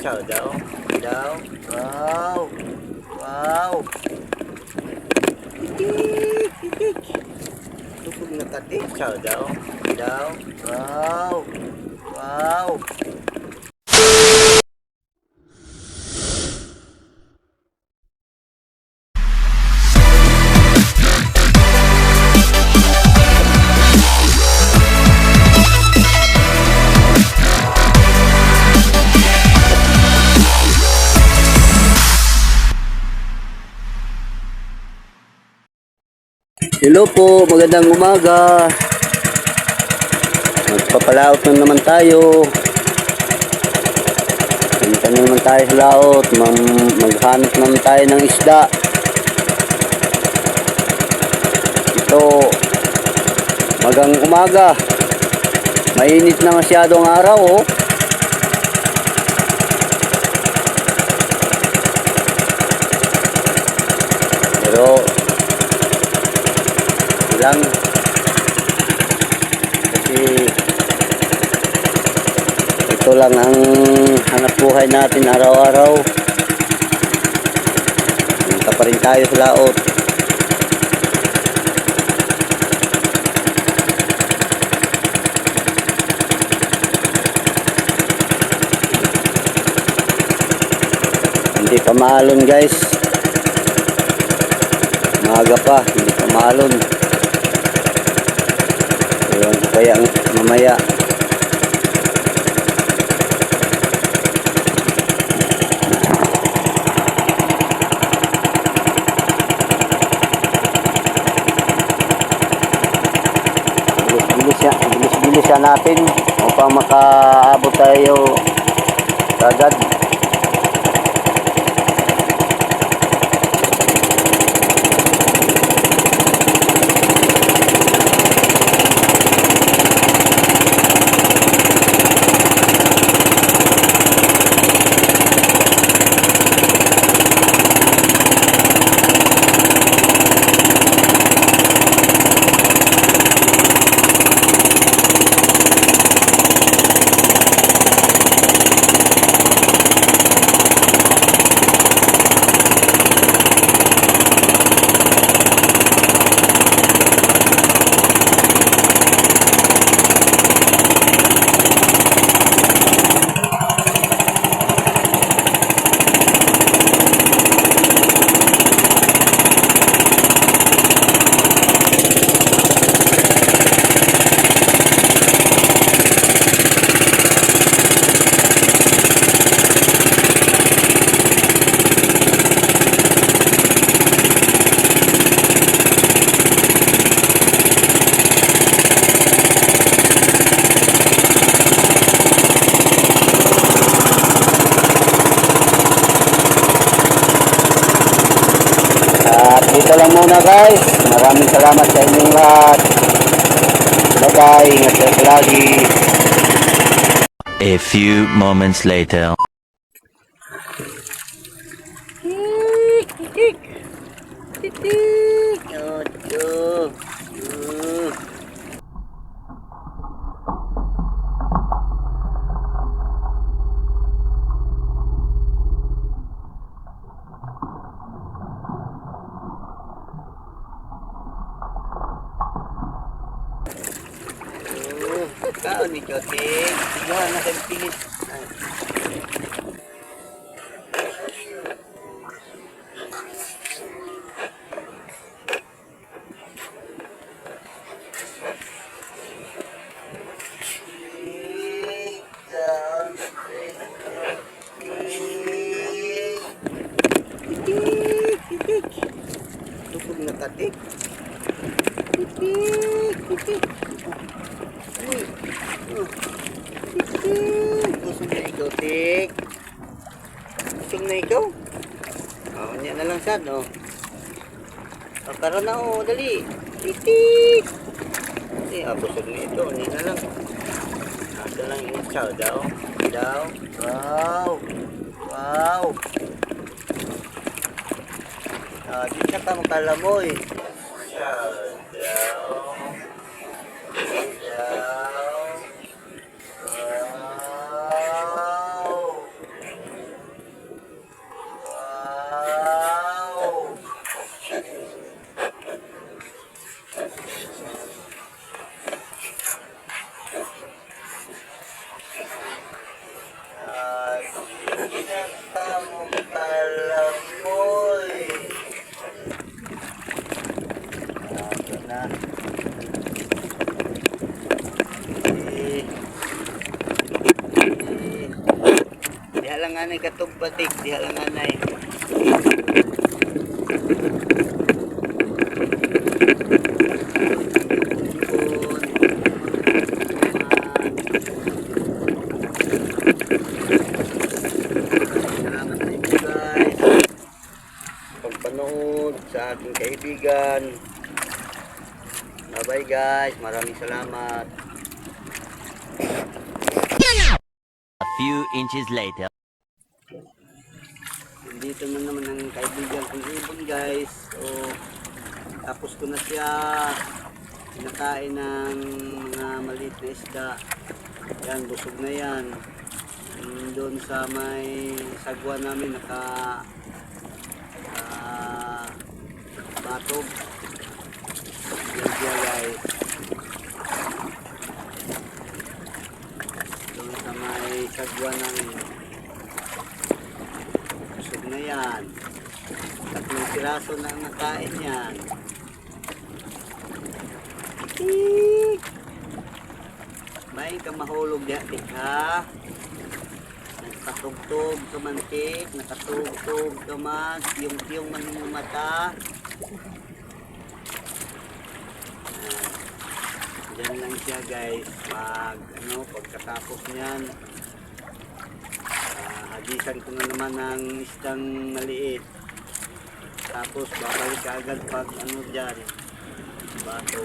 Ciao daw. Daw. Wow. Wow. Titik. Titik. Tupog na katik. Ciao daw. Daw. Wow. Wow. Hello po, magandang umaga. Magpapalaot na naman tayo. Punta na naman tayo sa laot. Maghanap naman tayo ng isda. Ito, magang umaga. Mainit na masyado ang araw, oh. Lang. Kasi ito lang ang hanap buhay natin araw-araw. Punta pa rin tayo sa laot. Hindi pa maalon guys. Maaga pa hindi pa maalon kaya mamaya. Bilis-bilis natin upang makaabot tayo agad. At dito lang muna guys. Maraming salamat sa inyong lahat. Bye-bye. Ingat lagi. A few moments later. Titik. Titik. Aduh. Hmm. Oh, Kau ni Jotik. Tinggal nak saya pingin. Tupog na. Titik, titik. Uy. Oh. Titik. Busog na ikaw, tik. Busog na ikaw. Oh, niya na lang sad, oh. Oh, karon na, oh, dali. Titik. Eh, ah, busog na ito. Niya na lang. Asa lang yung chow daw. Daw. Wow. Wow. Ah, di na ka makalamoy. Chow lang anay katog batik, diha lang inyo guys. Pagpanood sa aking kaibigan. Bye bye guys. Maraming salamat. A few inches later. Dito na naman ang kaibigan kong ibon guys. So, tapos ko na siya kinakain ng mga maliit na isda. Yan, busog na yan. Doon sa may sagwa namin naka ah, batog. Yan siya guys. Doon sa may sagwa namin. Yan. Tatlong piraso na nakain yan. Tik! May kamahulog di ha. Nakatugtog ka mantik, nakatugtog ka man, tiyong-tiyong man yung mata. Diyan lang siya guys. Pag ano, pagkatapos niyan, Hagisan ko na naman ng isdang maliit. Tapos babalik agad pag ano dyan. Bato.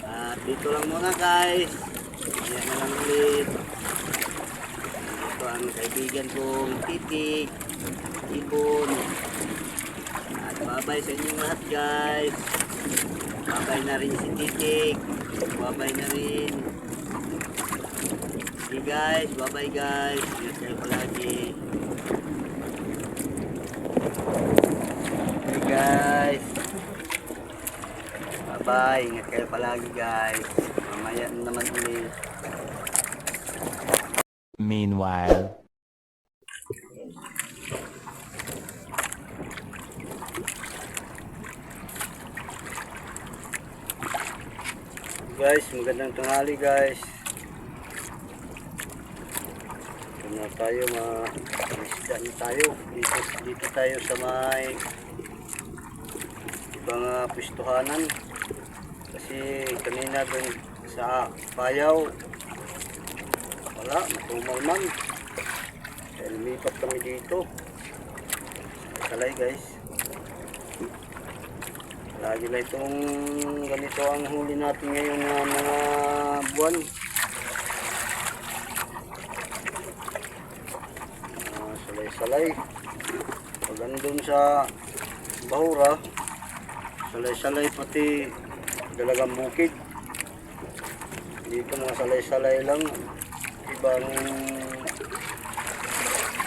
At dito lang muna guys. Kaya na lang ulit. Ito ang kaibigan kong titik. Ibon. At babay sa inyong lahat guys. Babay na rin si titik. Babay na rin. Guys, bye bye guys. Ingat kayo palagi. Okay guys. Bye bye. Ingat kayo palagi guys. Mamaya na naman ulit. Meanwhile. Guys, magandang tanghali guys. Ito na tayo, ma-isda na tayo. Dito, dito tayo sa may ibang uh. Kasi kanina dun sa bayaw, wala, matumal man. Kaya lumipat kami dito. Kalay guys. Lagi na itong ganito ang huli natin ngayon na mga buwan. Salay-salay. Pag andun sa bahura, salay-salay pati dalagang bukid. Dito mga salay-salay lang. Ibang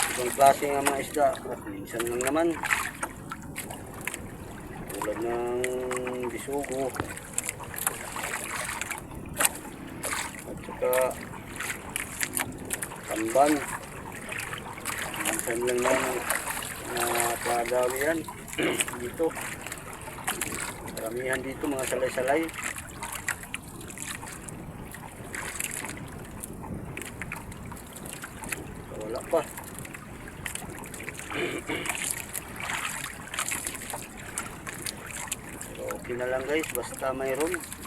ibang klase ng mga isda. At minsan lang naman tulad ng bisugo at saka tamban minsan lang lang na padawi yan. Dito. Karamihan dito mga salay-salay. Wala pa. So, okay na lang guys, basta mayroon.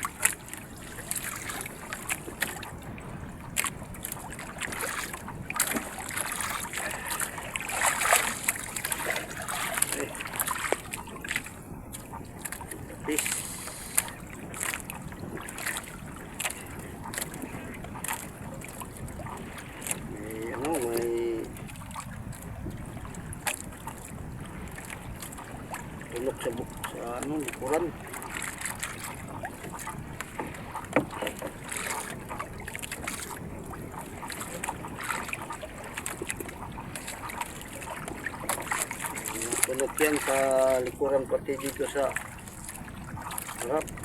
Tulok sa sa ano, likuran. Tulok yan sa likuran pati dito sa harap.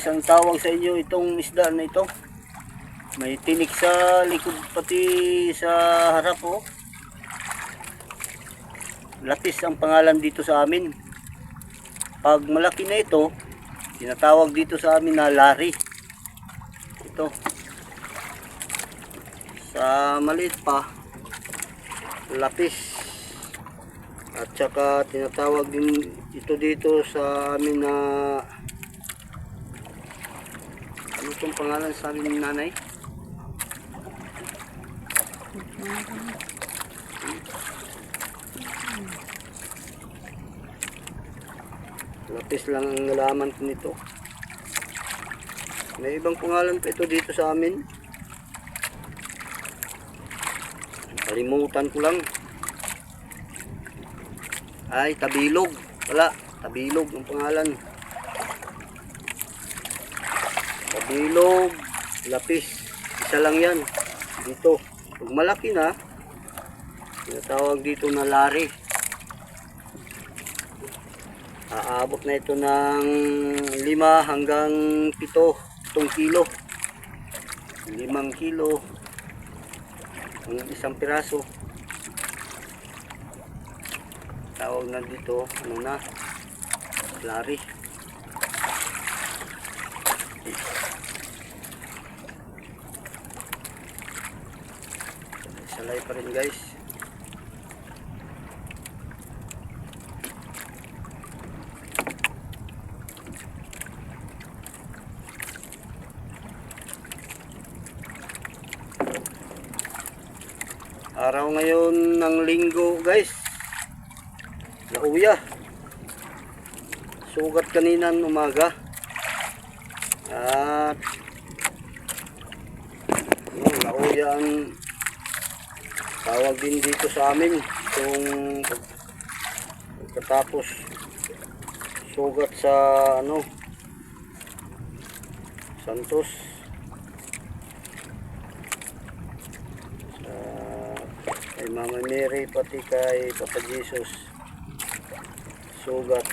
Guys, ang tawag sa inyo itong isda na ito. May tinik sa likod pati sa harap oh. Lapis ang pangalan dito sa amin. Pag malaki na ito, tinatawag dito sa amin na lari. Ito. Sa maliit pa, lapis. At saka tinatawag din ito dito sa amin na itong pangalan sa amin ng nanay? Lapis lang ang nalaman ko nito. May ibang pangalan pa ito dito sa amin. Kalimutan ko lang. Ay, tabilog. Wala, tabilog ang pangalan. Tabilog, lapis. Isa lang yan. Dito. Pag malaki na, tinatawag dito na lari. Aabot na ito ng 5 hanggang 7 itong kilo. 5 kilo ang isang piraso. Tawag na dito, ano na, lari. Salay pa rin guys. Araw ngayon ng linggo guys. Nauya. Sugat kanina umaga. At yun, nauya ang tawag din dito sa amin. Kung pagkatapos sugat sa ano Santos. Sa kay Mama Mary pati kay Papa Jesus. Sugat.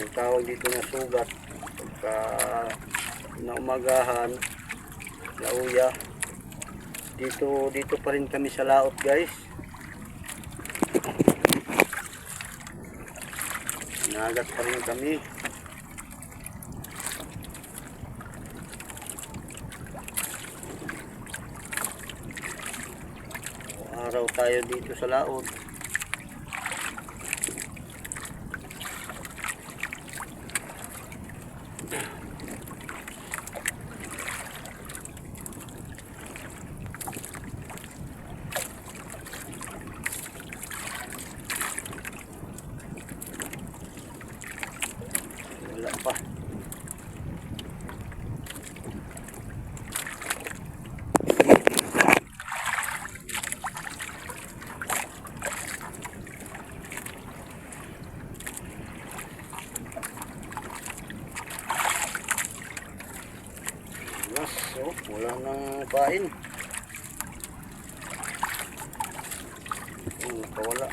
Yung tawag dito na sugat. Pagka naumagahan lauya dito dito pa rin kami sa laot guys. Nagat pa rin kami. Araw tayo dito sa laot wala pa Mas, oh, wala nang kain. Oh, nakawala.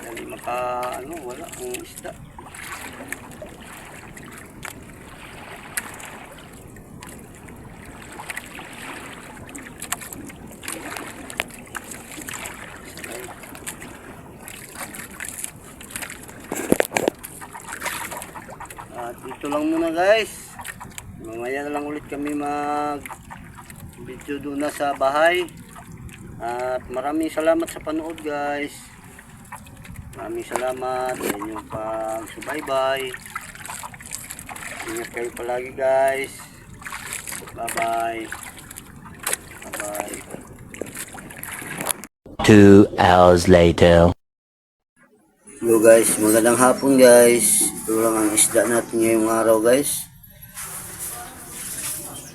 Dali maka, ano, wala ang isda. Lang muna guys. Mamaya na lang ulit kami mag video doon na sa bahay. At maraming salamat sa panood guys. Maraming salamat sa inyong pagsubaybay. Ingat kayo palagi guys. Bye bye. Bye bye. Two hours later. Hello guys, magandang hapon guys. Ito lang ang isda natin ngayong araw guys.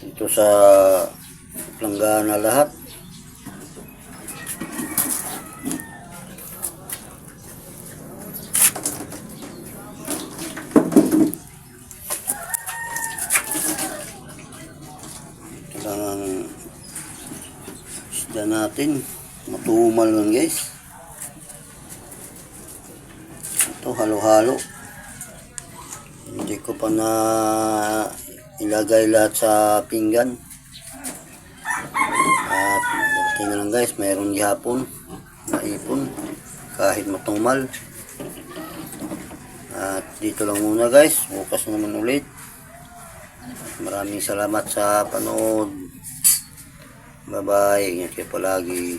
Ito sa planggana lahat. Ito lang ang isda natin. Matumal lang guys. Ito halo-halo. Hindi ko pa na ilagay lahat sa pinggan. At okay na lang guys, mayroon gihapon na ipon kahit matumal. At dito lang muna guys, bukas naman ulit. Maraming salamat sa panood. Bye bye, ingat kayo palagi.